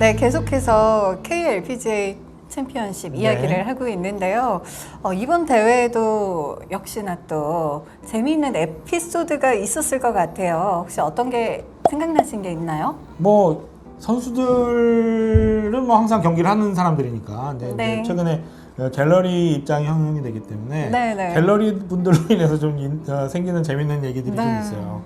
네, 계속해서 KLPGA 챔피언십 이야기를 네. 하고 있는데요. 어, 이번 대회에도 역시나 또 재미있는 에피소드가 있었을 것 같아요. 혹시 어떤 게 생각나신 게 있나요? 뭐 선수들은 뭐 항상 경기를 하는 사람들이니까 근데 네. 이제 최근에 어, 갤러리 입장이 형성이 되기 때문에 네, 네. 갤러리 분들로 인해서 좀 인- 어, 생기는 재밌는 얘기들이 좀 네. 있어요.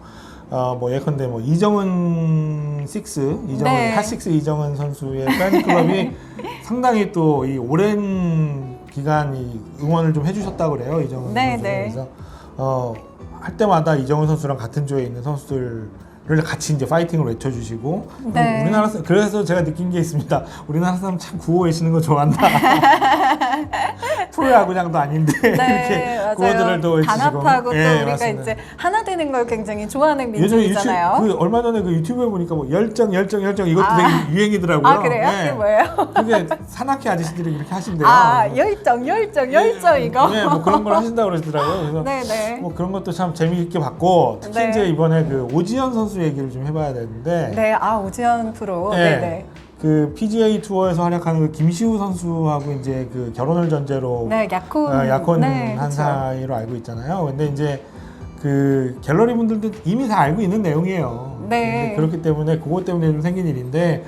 어, 뭐 예컨대 뭐 이정은 식스, 이정은 네. 핫식스 이정은 선수의 팬클럽이 상당히 또 이 오랜 기간 이 응원을 좀 해주셨다고 그래요 이정은 네, 선수. 네. 그래서 어, 할 때마다 이정은 선수랑 같은 조에 있는 선수들. 를 같이 이제 파이팅을 외쳐주시고 네. 우리나라 사- 그래서 제가 느낀 게 있습니다. 우리나라 사람 참 구호 외치는 거 좋아한다. 프로야구장도 아닌데 네, 이렇게 구호들을 또 외치시고 단합하고 또 예, 우리가 맞습니다. 이제 하나 되는 걸 굉장히 좋아하는 민족이잖아요. 그 얼마 전에 그 유튜브에 보니까 뭐 열정 열정 열정 이것도 아. 되게 유행이더라고요. 아 그래요? 예. 그게 뭐예요? 그게 산악회 아저씨들이 그렇게 하신대요. 아 열정, 열정, 열정 이거. 네, 뭐 그런 걸 하신다고 그러시더라고요. 그래서 네 네. 뭐 그런 것도 참 재미있게 봤고 특히 네. 이제 이번에 그 오지현 선수 얘기를 좀 해봐야 되는데 네, 아 오지현 프로. 예. 네네. 그 PGA 투어에서 활약하는 그 김시우 선수하고 이제 그 결혼을 전제로 네, 약혼. 어, 약혼 네, 한 그쵸. 사이로 알고 있잖아요. 근데 이제 그 갤러리 분들도 이미 다 알고 있는 내용이에요. 네. 근데 그렇기 때문에 그것 때문에 좀 생긴 일인데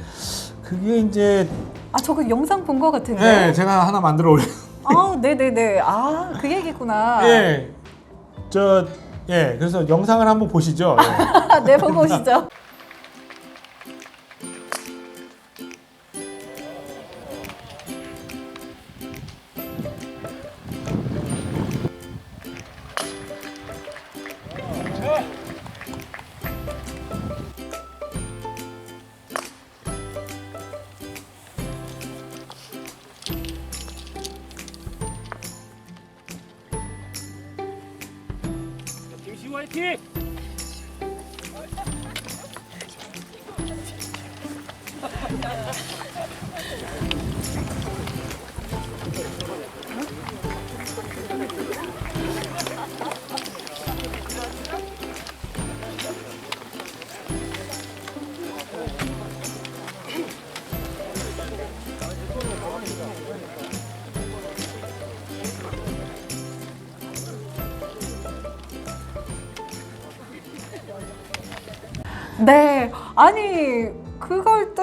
그게 이제 아 저거 영상 본 것 같은데. 네, 제가 하나 만들어 올려. 아, 네네네. 아, 그 얘기구나. 예. 저 예. 그래서 영상을 한번 보시죠. 예. 네, 보고 오시죠. 화이팅! 네. 아니, 그걸 또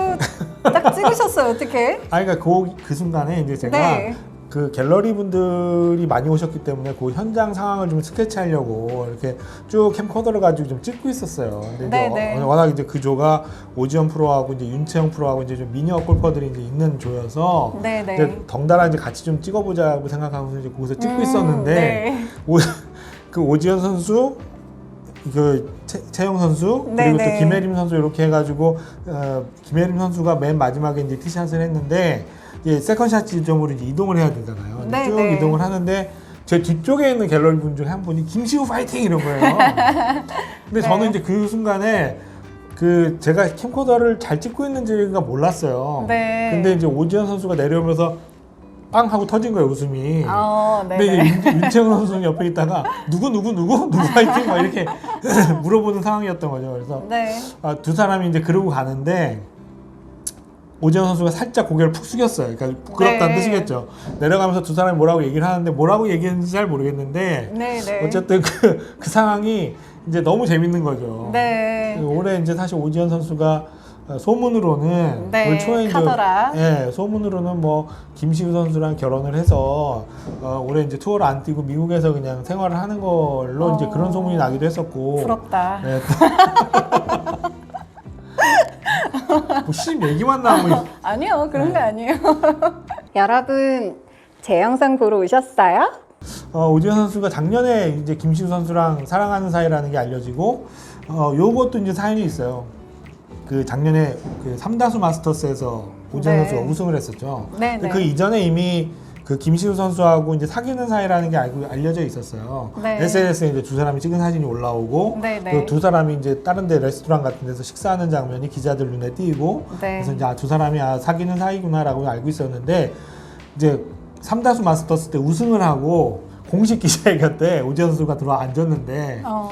딱 찍으셨어요. 어떻게? 아 그러니까 그, 그 순간에 이제 제가 네. 그 갤러리 분들이 많이 오셨기 때문에 그 현장 상황을 좀 스케치하려고 이렇게 쭉 캠코더를 가지고 좀 찍고 있었어요. 근데 네, 이제 네. 어, 워낙 이제 그 조가 오지원 프로하고 이제 윤채영 프로하고 이제 좀 미니어 골퍼들이 이제 있는 조여서 네 네. 이제 덩달아 이제 같이 좀 찍어보자고 생각하고 이제 거기서 찍고 음, 있었는데 네. 오, 그 오지현 선수 그 채, 채영 선수 그리고 네네. 또 김혜림 선수 이렇게 해가지고 어, 김혜림 선수가 맨 마지막에 이제 티샷을 했는데 이제 세컨샷 지점으로 이제 이동을 해야 되잖아요. 근데 쭉 네네. 이동을 하는데 제 뒤쪽에 있는 갤러리 분 중에 한 분이 김시우 파이팅 이런 거예요. 근데 저는 네. 이제 그 순간에 그 제가 캠코더를 잘 찍고 있는지가 몰랐어요. 네. 근데 이제 오지현 선수가 내려오면서 빵 하고 터진 거예요 웃음이. 어, 근데 네네. 이제 윤- 윤채영 선수는 옆에 있다가 누구 누구 누구 누구 화이팅 막 이렇게 물어보는 상황이었던 거죠. 그래서 네. 아, 두 사람이 이제 그러고 가는데 오재현 선수가 살짝 고개를 푹 숙였어요. 그러니까 부끄럽다는 네. 뜻이겠죠. 내려가면서 두 사람이 뭐라고 얘기를 하는데 뭐라고 얘기했는지 잘 모르겠는데 네 네. 어쨌든 그, 그 상황이 이제 너무 재밌는 거죠. 네. 올해 이제 사실 오지현 선수가 어, 소문으로는 네, 올 초에 이제. 예, 소문으로는 뭐 김시우 선수랑 결혼을 해서 어, 올해 이제 투어를 안 뛰고 미국에서 그냥 생활을 하는 걸로 이제 어. 그런 소문이 나기도 했었고. 부럽다. 예, 뭐심 얘기만 나오고 아니요, 그런 네. 거 아니에요. 여러분, 제 영상 보러 오셨어요? 어, 오지현 선수가 작년에 이제 김시우 선수랑 사랑하는 사이라는 게 알려지고 어, 요것도 이제 사연이 있어요. 그 작년에 그 삼다수 마스터스에서 오지현 네. 선수가 우승을 했었죠. 네, 근데 네. 그 이전에 이미 그 김시우 선수하고 이제 사귀는 사이라는 게 알고 알려져 있었어요. 네. SNS에 이제 두 사람이 찍은 사진이 올라오고 네, 네. 그두 사람이 이제 다른 데 레스토랑 같은 데서 식사하는 장면이 기자들 눈에 띄고 네. 그래서 이제 아, 두 사람이 아, 사귀는 사이구나라고 알고 있었는데 이제 삼다수 마스터스 때 우승을 하고 공식 기자회견 때 오지현 선수가 들어와 앉았는데 어,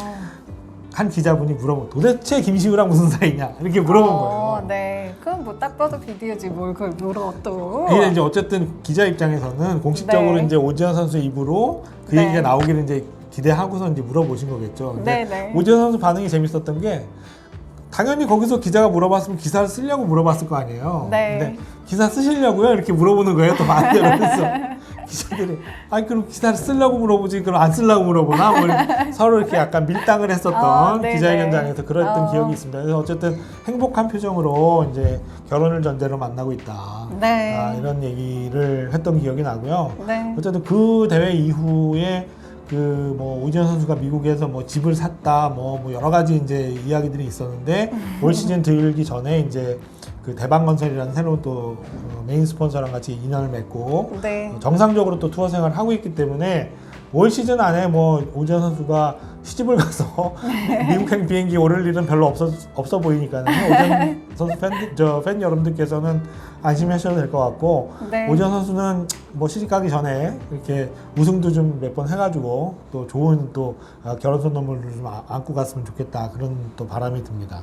한 기자분이 물어본 도대체 김시우랑 무슨 사이냐 이렇게 물어본 어, 거예요. 네. 그럼 뭐딱 봐도 비디오지 뭘 그걸 물어 또. 근데 이제 어쨌든 기자 입장에서는 공식적으로 네. 이제 오지현 선수 입으로 그 네. 얘기가 나오기를 이제 기대하고서 이제 물어보신 거겠죠. 근데 네, 네. 오지현 선수 반응이 재밌었던 게 당연히 거기서 기자가 물어봤으면 기사를 쓰려고 물어봤을 거 아니에요. 네. 근데 기사 쓰시려고요? 이렇게 물어보는 거예요. 또 반대로 해서 기자들이 아니 그럼 기사를 쓰려고 물어보지 그럼 안 쓰려고 물어보나 뭐 이렇게 서로 이렇게 약간 밀당을 했었던 아, 네, 기자회견장에서 그랬던 어. 기억이 있습니다. 그래서 어쨌든 행복한 표정으로 이제 결혼을 전제로 만나고 있다. 네. 아, 이런 얘기를 했던 기억이 나고요. 네. 어쨌든 그 대회 이후에 그 뭐 오지현 선수가 미국에서 뭐 집을 샀다 뭐, 뭐 여러 가지 이제 이야기들이 있었는데 올 시즌 들기 전에 이제 그 대방건설이라는 새로운 또 어, 메인 스폰서랑 같이 인연을 맺고 네. 정상적으로 또 투어 생활을 하고 있기 때문에 올 시즌 안에 뭐 오지현 선수가 시집을 가서 미국행 비행기 오를 일은 별로 없어 없어 보이니까요. 오지현 선수 팬, 저 팬 여러분들께서는 안심하셔도 될 것 같고 네. 오지현 선수는 뭐 시집 가기 전에 이렇게 우승도 좀 몇 번 해가지고 또 좋은 또 아, 결혼 선물을 좀 아- 안고 갔으면 좋겠다 그런 또 바람이 듭니다.